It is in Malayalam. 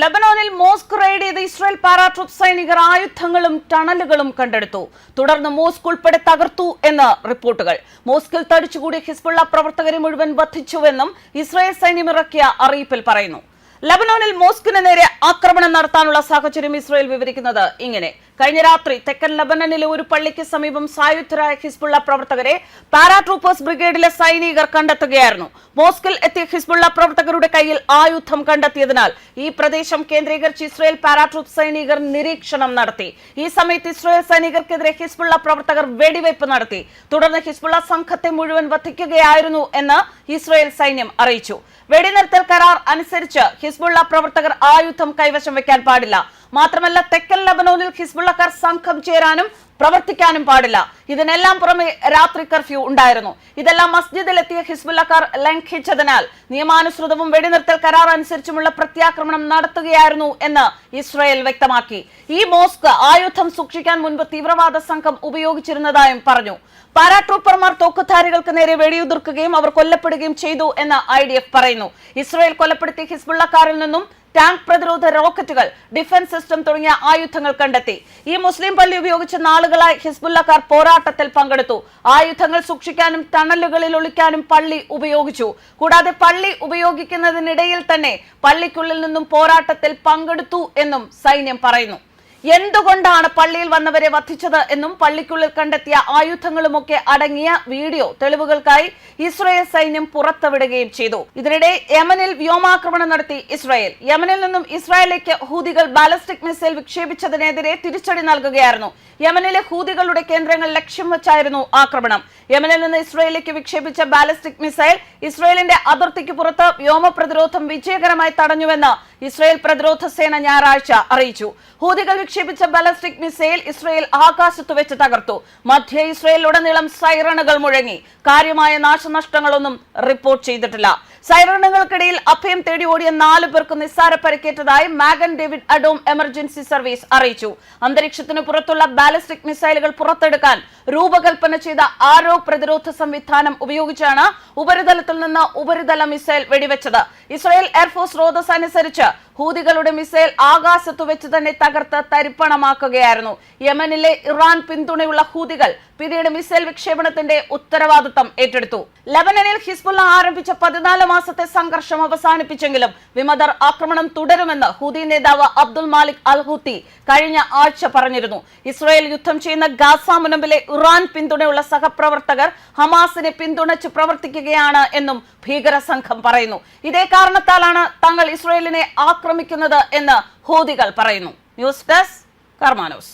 ലബനോനിൽ മോസ്ക് റെയ്ഡ് ചെയ്ത് ഇസ്രായേൽ പാരാട്രൂപ്പ് സൈനികർ ആയുധങ്ങളും ടണലുകളും കണ്ടെടുത്തു. തുടർന്ന് മോസ്ക് ഉൾപ്പെടെ തകർത്തു എന്ന് റിപ്പോർട്ടുകൾ. മോസ്കിൽ തടിച്ചുകൂടിയ ഹിസ്ബുള്ള പ്രവർത്തകരെ മുഴുവൻ വധിച്ചുവെന്നും ഇസ്രായേൽ സൈന്യം ഇറക്കിയ അറിയിപ്പിൽ പറയുന്നു. ലബനോനിൽ മോസ്കിന് നേരെ ആക്രമണം നടത്താനുള്ള സാഹചര്യം ഇസ്രായേൽ വിവരിക്കുന്നത് ഇങ്ങനെ. കഴിഞ്ഞ രാത്രി തെക്കൻ ലബനനിലെ ഒരു പള്ളിക്ക് സമീപം സായുധരായ ഹിസ്ബുള്ള പ്രവർത്തകരെ പാരാട്രൂപ്പേഴ്സ് ബ്രിഗേഡിലെ സൈനികർ കണ്ടെത്തുകയായിരുന്നു. മോസ്കിൽ എത്തിയ ഹിസ്ബുള്ള പ്രവർത്തകരുടെ കയ്യിൽ ആയുധം കണ്ടെത്തിയതിനാൽ ഈ പ്രദേശം കേന്ദ്രീകരിച്ച് ഇസ്രായേൽ പാരാട്രൂപ്പ് സൈനികർ നിരീക്ഷണം നടത്തി. ഈ സമയത്ത് ഇസ്രായേൽ സൈനികർക്കെതിരെ ഹിസ്ബുള്ള പ്രവർത്തകർ വെടിവയ്പ് നടത്തി. തുടർന്ന് ഹിസ്ബുള്ള സംഘത്തെ മുഴുവൻ വധിക്കുകയായിരുന്നു എന്ന് ഇസ്രായേൽ സൈന്യം അറിയിച്ചു. വെടിനിർത്തൽ കരാർ അനുസരിച്ച് ഹിസ്ബുള്ള പ്രവർത്തകർ ആയുധം കൈവശം വെക്കാൻ പാടില്ല. മാത്രമല്ല തെക്കൻ ലബനോനിൽ ഹിസ്ബുള്ളക്കാർ സംഘം ചേരാനും പ്രവർത്തിക്കാനും പാടില്ല. ഇതിനെല്ലാം പുറമെ രാത്രി കർഫ്യൂ ഉണ്ടായിരുന്നു. ഇതെല്ലാം മസ്ജിദിലെത്തിയ ഹിസ്ബുല്ലക്കാർ ലംഘിച്ചതിനാൽ നിയമാനുസൃതവും വെടിനിർത്തൽ കരാർ അനുസരിച്ചുമുള്ള പ്രത്യാക്രമണം നടത്തുകയായിരുന്നു എന്ന് ഇസ്രായേൽ വ്യക്തമാക്കി. ഈ മോസ്ക് ആയുധം സൂക്ഷിക്കാൻ മുൻപ് തീവ്രവാദ സംഘം ഉപയോഗിച്ചിരുന്നതായും പറഞ്ഞു. പാരാട്രൂപ്പർമാർ തോക്കുധാരികൾക്ക് നേരെ വെടിയുതിർക്കുകയും അവർ കൊല്ലപ്പെടുകയും ചെയ്തു എന്ന് ഐ പറയുന്നു. ഇസ്രായേൽ കൊലപ്പെടുത്തിയ ഹിസ്ബുള്ളക്കാരിൽ നിന്നും ടാങ്ക് പ്രതിരോധ റോക്കറ്റുകൾ ഡിഫൻസ് സിസ്റ്റം തുടങ്ങിയ ആയുധങ്ങൾ കണ്ടെത്തി. ഈ മുസ്ലിം പള്ളി ഉപയോഗിച്ച് നാളുകളായി ഹിസ്ബുല്ലക്കാർ പോരാട്ടത്തിൽ പങ്കെടുത്തു. ആയുധങ്ങൾ സൂക്ഷിക്കാനും ടണലുകളിൽ ഒളിക്കാനും പള്ളി ഉപയോഗിച്ചു. കൂടാതെ പള്ളി ഉപയോഗിക്കുന്നതിനിടയിൽ തന്നെ പള്ളിക്കുള്ളിൽ നിന്നും പോരാട്ടത്തിൽ പങ്കെടുത്തു എന്നും സൈന്യം പറയുന്നു. എന്തുകൊണ്ടാണ് പള്ളിയിൽ വന്നവരെ വധിച്ചത് എന്നും പള്ളിക്കുള്ളിൽ കണ്ടെത്തിയ ആയുധങ്ങളുമൊക്കെ അടങ്ങിയ വീഡിയോ തെളിവുകൾക്കായി ഇസ്രായേൽ സൈന്യം പുറത്തുവിടുകയും ചെയ്തു. ഇതിനിടെ യമനിൽ വ്യോമാക്രമണം നടത്തി ഇസ്രായേൽ. യമനിൽ നിന്നും ഇസ്രായേലിലേക്ക് ഹൂതികൾ ബാലസ്റ്റിക് മിസൈൽ വിക്ഷേപിച്ചതിനെതിരെ തിരിച്ചടി നൽകുകയായിരുന്നു. യമനിലെ ഹൂതികളുടെ കേന്ദ്രങ്ങൾ ലക്ഷ്യം വെച്ചായിരുന്നു ആക്രമണം. യമനിൽ നിന്ന് ഇസ്രയേലിലേക്ക് വിക്ഷേപിച്ച ബാലിസ്റ്റിക് മിസൈൽ ഇസ്രയേലിന്റെ അതിർത്തിക്ക് പുറത്ത് വ്യോമ പ്രതിരോധം വിജയകരമായി തടഞ്ഞുവെന്ന് ഇസ്രയേൽ പ്രതിരോധ സേന ഞായറാഴ്ച അറിയിച്ചു. ഹൂതികൾ വിക്ഷേപിച്ച ബാലിസ്റ്റിക് മിസൈൽ ഇസ്രയേൽ ആകാശത്ത് വെച്ച് തകർത്തു. മധ്യ ഇസ്രയേലിലുടനീളം സൈറണുകൾ മുഴങ്ങി. കാര്യമായ നാശനഷ്ടങ്ങളൊന്നും റിപ്പോർട്ട് ചെയ്തിട്ടില്ല. സൈറണുകൾക്കിടയിൽ അഭയം തേടി ഓടിയ നാലു പേർക്ക് നിസ്സാര പരിക്കേറ്റതായി Magen David Adom emergency service അറിയിച്ചു. അന്തരീക്ഷത്തിന് പുറത്തുള്ള ബാലിസ്റ്റിക് മിസൈലുകൾ പുറത്തെടുക്കാൻ രൂപകൽപ്പന ചെയ്ത ആരോ പ്രതിരോധ സംവിധാനം ഉപയോഗിച്ചാണ് ഉപരിതലത്തിൽ നിന്ന് ഉപരിതല മിസൈൽ വെടിവെച്ചത്. ഇസ്രായേൽ എയർഫോഴ്സ് സ്രോതസ് അനുസരിച്ച് ഹൂതികളുടെ മിസൈൽ ആകാശത്തു വെച്ച് തന്നെ തകർത്ത് തരിപ്പണമാക്കുകയായിരുന്നു. യമനിലെ ഇറാൻ പിന്തുണയുള്ള ഹൂതികൾ പിന്നീട് മിസൈൽ വിക്ഷേപണത്തിന്റെ ഉത്തരവാദിത്തം ഏറ്റെടുത്തു. ലബനനിൽ ഹിസ്ബുള്ള ആരംഭിച്ച പതിനാല് മാസത്തെ സംഘർഷം അവസാനിപ്പിച്ചെങ്കിലും വിമതർ ആക്രമണം തുടരുമെന്ന് ഹൂതി നേതാവ് അബ്ദുൽ മാലിക് അൽ ഹൂത്തി കഴിഞ്ഞ ആഴ്ച പറഞ്ഞിരുന്നു. ഇസ്രായേൽ യുദ്ധം ചെയ്യുന്ന ഗാസ മുനമ്പിലെ ഇറാൻ പിന്തുണയുള്ള സഹപ്രവർത്തകർ ഹമാസിനെ പിന്തുണച്ച് പ്രവർത്തിക്കുകയാണ് എന്നും ഭീകര സംഘം പറയുന്നു. ഇതേ കാരണത്താലാണ് തങ്ങൾ ഇസ്രയേലിനെ ആക്രമിക്കുന്നത് എന്ന് ഹൂതികൾ പറയുന്നു. News desk കർമാനോസ്